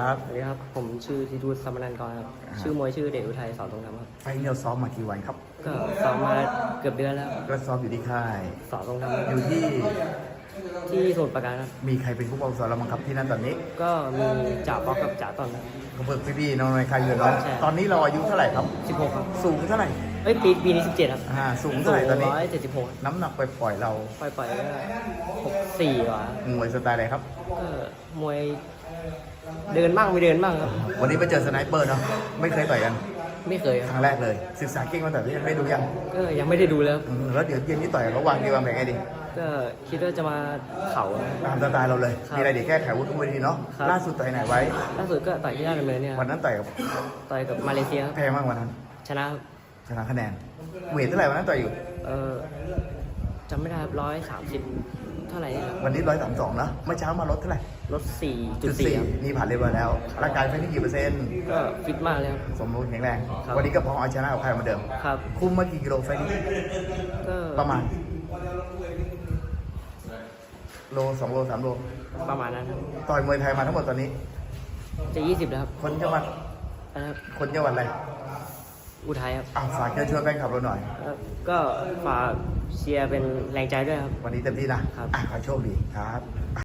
ครับสวัสดีครับ ผมชื่อธิทูตสมนันท์กรครับ ชื่อมวยชื่อเดชอุทัยสอนตรงธรรมครับ ไฟล์เราซ้อมมากี่วันครับ ก็ซ้อมมาเกือบเดือนแล้วก็ซ้อมอยู่ที่ค่าย สอนตรงธรรมอยู่ที่ที่สมุทรปราการครับ มีใครเป็นผู้ปกครองสอนเราบ้างครับที่นั่นตอนนี้ก็มีจ่าป๊อกกับจ่าต้นครับ ก็เพิ่งพี่ๆน้องๆในค่ายอยู่เนาะใช่ ตอนนี้เราอายุเท่าไหร่ครับ 16ครับ สูงเท่าไหร่ เอ้ยปีปีนี้17ครับอ่าสูงเท่าไหร่ตอนนี้ ร้อยเจ็ดสิบหกน้ำหนักไปปล่อยๆเราปล่อยปล่อยๆก็หกสี่กว่ามวยสไตล์อะไรครับ ก็มวยเดินบ้างไม่เดินบ้างครับวันนี้ไปเจอสไนเปอร์เนาะไม่เคยต่อยกันไม่เคยคครั้รับงแรกเลย ศึกษาเก่งมาแต่ที่ยังไม่ดูยังก็ยังไม่ได้ดูเลยครับอืมแล้วเดี๋ยวเย็นนี้ต่อยกันระหว่างดีวางแผนไงดีก็คิดว่าจะมาเข่านะตามสไตล์เราเลยครับมีอะไรเดี๋ยวแก้ไขวุฒิวิธีเนาะครับ ล่าสุดต่อยไหนไว้ ล่าสุดก็ต่อยที่ราชดำเนินเนี่ยควัรับนนั้นต่อยกับต่อยกับมาเลเซียครับแพ้มากกว่านั้นชนะครับ ชนะคะแนนเวทเท่าไหร่วันนั้นต่อยอยู่ เออจำไม่ได้ครับร้อยสามสิบเท่าไหร่เนี่ยครับวันนี้ร้อยสามสองนะเมื่อเช้ามาลดเท่าไหร่ลดสี่จุดสี่ครับนี่ผ่านเรียบร้อยแล้วร่างกายเป็นที่กี่เปอร์เซ็นต์ก็ฟิตมากเลยครับสมบูรณ์แข็งแรง ครับ วันนี้ก็พร้อมเอาชนะกับใครเหมือนเดิม ครับ คุมมากี่กิโลไฟล์นี้ก็ประมาณ โลสองโลสามโล ประมาณนั้นครับต่อยมวยไทยมาทั้งหมดตอนนี้ จะยี่สิบแล้วครับคนจังหวัดนะครับคนจังหวัดอะไร อุทัยครับอะฝากเชิญชวนแฟนคลับเราหน่อยแล้วก็ฝากเชียร์เป็นแรงใจด้วยครับ วันนี้เต็มที่นะครับ อะขอให้โชคดีครับ